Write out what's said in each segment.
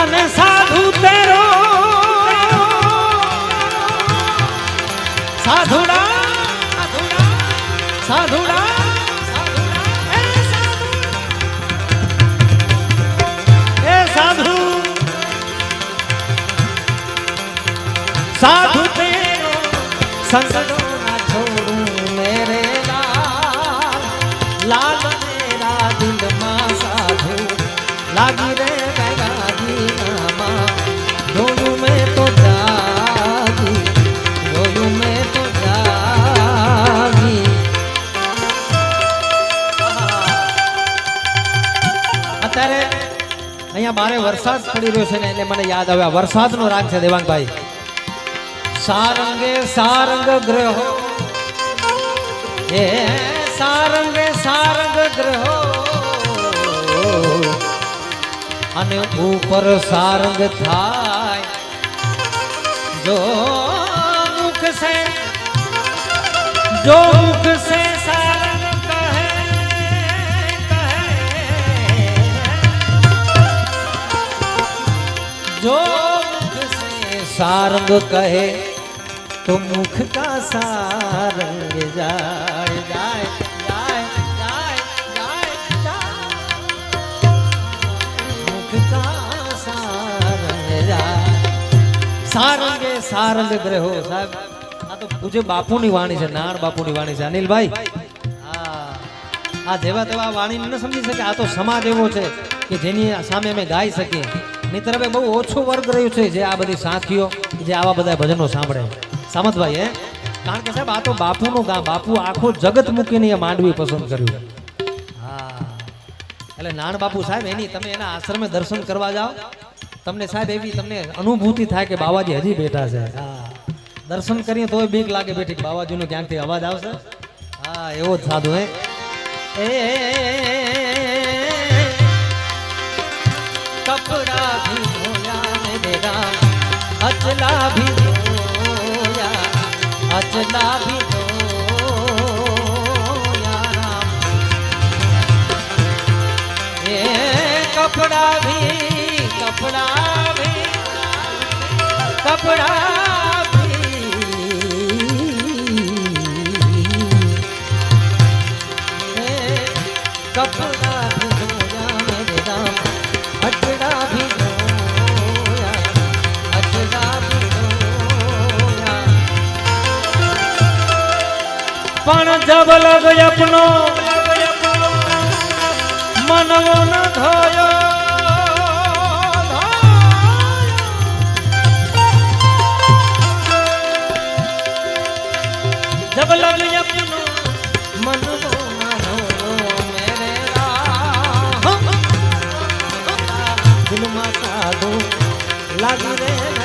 અને સાધુ તેરો. સાધુડા સાધુડા સાધુડા. સાધુ. સાધુ તેરો સંગડો ના છોડું મેરે લાલ. લાલ મેરા દિલમાં સાધુ. લાગી અત્યારે અહીંયા બારે વરસાદ પડી રહ્યો છે ને એટલે મને યાદ આવે આ વરસાદનો રાગ છે દેવાંગભાઈ. સારંગે સારંગ ગ્રહો. એ સારંગે સારંગ ગ્રહો. અને ઉપર સારંગ થાય. જો મુખ સે જો મુખ સારંગ કહે તો મુખ કા સારંગ જાય જાય સારંગે સારંગ ગ્રહો સાહેબ આ તો પૂજ્ય બાપુની વાણી છે નાણ બાપુની વાણી છે અનિલભાઈ આ જેવા તેવા વાણીને ન સમજી શકે આ તો સમાજ એવો છે, કે જેની સામે અમે ગાઈ શકીએ। નહીતર હવે બહુ ઓછો વર્ગ રહ્યો છે જે આ બધી સાખીઓ જે આવા બધા ભજનો સાંભળે. સામતભાઈ, હે? કારણ કે સાહેબ, આ તો બાપુનું ગામ, બાપુ આખો જગત મૂકીને એ માંડવી પસંદ કર્યું. હા. એટલે નાણ બાપુ સાહેબ, એની તમે એના આશ્રમે દર્શન કરવા જાઓ. તમને સાહેબ એવી તમને અનુભૂતિ થાય કે બાવાજી હજી બેઠા છે. હા. દર્શન કરીએ તોય બીક લાગે બેઠી બાવાજીનો ક્યાંકથી અવાજ આવશે? હા, એવો જ સાધુ, હે? એ કપડા ભી ધોયા મેરે રામ અચલા ભી ધોયા અચલા ભી ધોયા રામ એ કપડા ભી કપડા ભી કપડા પણ જબ લગ અપનો મનવો ન થયો જબ લગ અપનો મનવો દિલમાં રે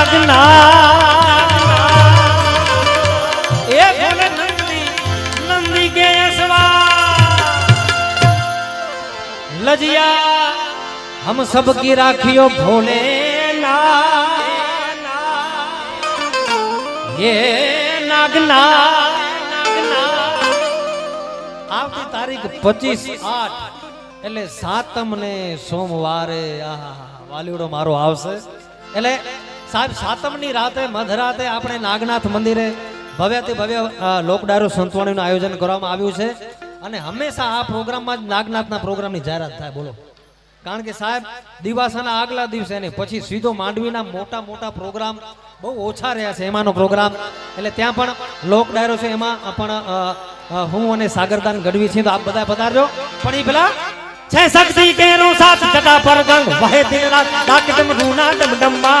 આજ્ઞા લજિયા, હમ સબ કી રાખિયો ભોલે એ નાગના. આવતી તારીખ પચીસ આઠ, એટલે સાતમ ને સોમવારે આ વાલીવડો મારો આવશે. એટલે સાહેબ, સાતમની રાતે, મધરાતે આપણે નાગનાથ મંદિરે ભવ્યથી ભવ્ય લોકડાયરો સંતવાણીનું આયોજન કરવામાં આવ્યું છે. અને હંમેશા આ પ્રોગ્રામમાં જ નાગનાથના પ્રોગ્રામની જાહેરાત થાય, બોલો. કારણ કે સાહેબ, દિવાસાના આગલા દિવસે ને પછી સીધો માંડવીના મોટા મોટા પ્રોગ્રામ બહુ ઓછા રહ્યા છે, એમાંનો પ્રોગ્રામ. એટલે ત્યાં પણ લોક ડાયરો છે, એમાં પણ હું અને સાગરદાન ગઢવી છીએ, તો આપ બધા પધારજો. પણ એ પેલા છે શક્તિ કેનો સાથ, જટા પર ગંગ, વહે દિન રાત, ડાક ડમ રૂના ડમ ડમ્બા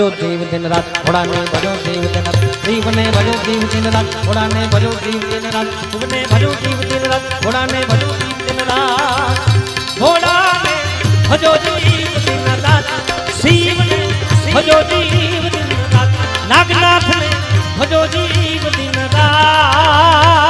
ભજો દેવ દિન રાત, ઘોડાને ભજો દેવ દિન રાત શિવને ભજો દેવ દિન રાત, ઘોડાને ભજો દેવ દિન રાત શિવને ભજો દેવ દિન રાત, ઘોડાને ભજો દેવ દિન રાત. ઘોડાને ભજો દેવ દિન રાત, શિવને ભજો દેવ દિન રાત, નાગનાથને ભજો દેવ દિન રાત.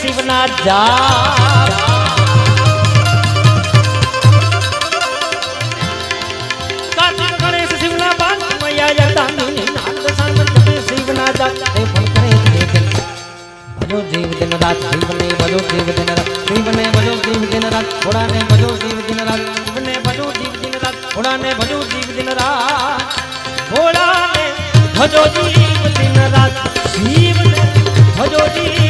શિવના જા કાર્તિક ગણેશ શિવના બાદ મૈયા અર્ધાંગીની ના દશાનંદ જપે શિવના જાપ તે પણ કરે ભજો જીવ દિન રાત શિવને ભજો જીવ દિન રાત. શિવને ભજો જીવ દિન રાત, ઘોડાને ભજો જીવ દિન રાત. શિવને ભજો જીવ દિન રાત, ઘોડાને ભજો ભજો જીવ દિન રાત. ભજો જીવ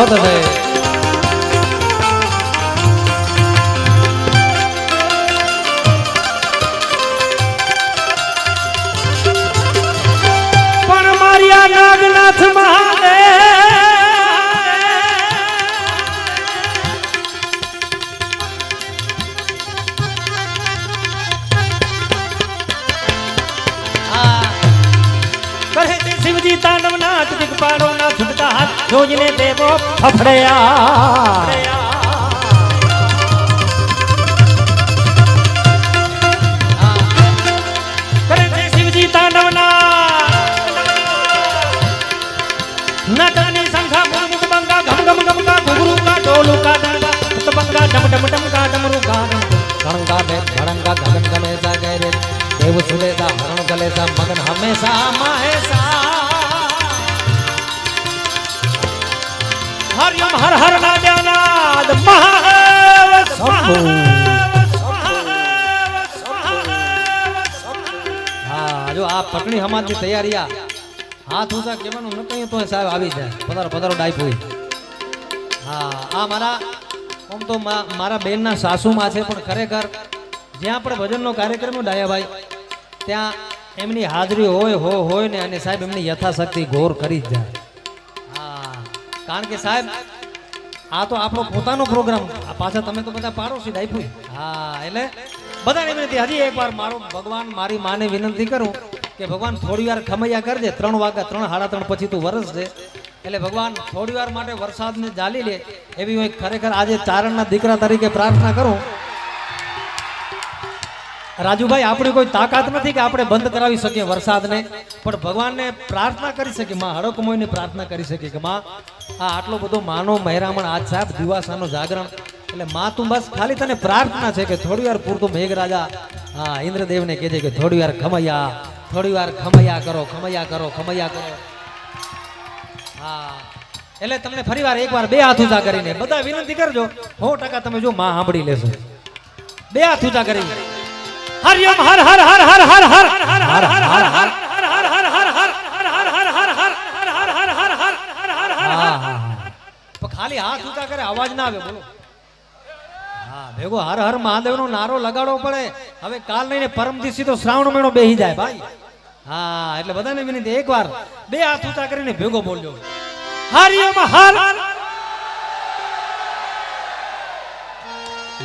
சோதனை શિવજી તાંડવ નાથ દિગપાળો ના છૂટતા હાથ જોઈને દેવો ફફડ્યા નટની સંખા મુરમુખ બંગા ઘમ ઘમ ઘમ કા ઘુઘરુ કા ઢોલુ કા ડંગા ઉત બંગા ડમ ડમ ડમ કા ડમરુ કા ગણગા બે ગણગા, ગગન ગણેશા ગય રે. દેવ સુલેસા હરણ ગલેસા મગન હંમેશા હર નાદ્યાનાદ મહાવ હા, જો આ પટણી હમાજની તૈયારી આ હાથ ઊંચા કહેવાનું ન કહ્યું તો સાહેબ આવી જાય. પધારો પધારો ડાયપોઈ હા, આ મારા, આમ તો મારા બેનના સાસુમાં છે, પણ ખરેખર જ્યાં પણ ભજનનો કાર્યક્રમ હોય ડાયાભાઈ, ત્યાં એમની હાજરી હોય, હો, હોય ને, અને સાહેબ એમની યથાશક્તિ ઘોર કરી જ જાય. હા, કારણ કે સાહેબ આ તો આપણો પોતાનો પ્રોગ્રામ પાછા તમે તો બધા પાડોશી ડાયપુઈ હા, એટલે બધાને વિનંતી, હજી એકવાર મારો ભગવાન મારી માને વિનંતી કરું કે ભગવાન થોડી વાર ખમૈયા કરજે. ત્રણ વાગ્યા, ત્રણ, સાડા ત્રણ પછી તું વરસ છે. એટલે ભગવાન થોડી વાર માટે વરસાદને જાલી લે. એવી હું ખરેખર આજે ચારણના દીકરા તરીકે પ્રાર્થના કરું. રાજુભાઈ, આપણી કોઈ તાકાત નથી કે આપણે બંધ કરાવી શકીએ વરસાદને, પણ ભગવાનને પ્રાર્થના કરી શકીએ, માં હડકમોયની પ્રાર્થના કરી શકીએ કે માં, આ આટલો બધો માનો મહેરામણ આજ સાહેબ દિવાસાનો જાગરણ, એટલે માં તું બસ ખાલી તને પ્રાર્થના છે કે થોડી વાર પૂરતું મેઘરાજા, હા, ઇન્દ્રદેવને કહેજે કે થોડી વાર ખમૈયા થોડી વાર ખમૈયા કરો ખમૈયા કરો ખમૈયા કરો. હા, એટલે તમને ફરી વાર એકવાર બે હાથ ઊંચા કરીને બધા વિનંતી કરજો, સો ટકા તમે જો માં સાંભળી લેશો. બે હાથ ઊંચા કરીને. હર હર હર હર હર હર હર હર હર હર હર ખાલી હાથ ઊંચા કરે અવાજ ના આવે બોલો હા ભેગો હર હર મહાદેવ નો નારો લગાડવો પડે હવે કાલ નહીં પરમ દિવસી તો શ્રાવણ મહિનો બેહી જાય ભાઈ હા એટલે બધાને વિનંતી એકવાર બે હાથ ઊંચા કરીને ભેગો બોલજો હરિયમ હર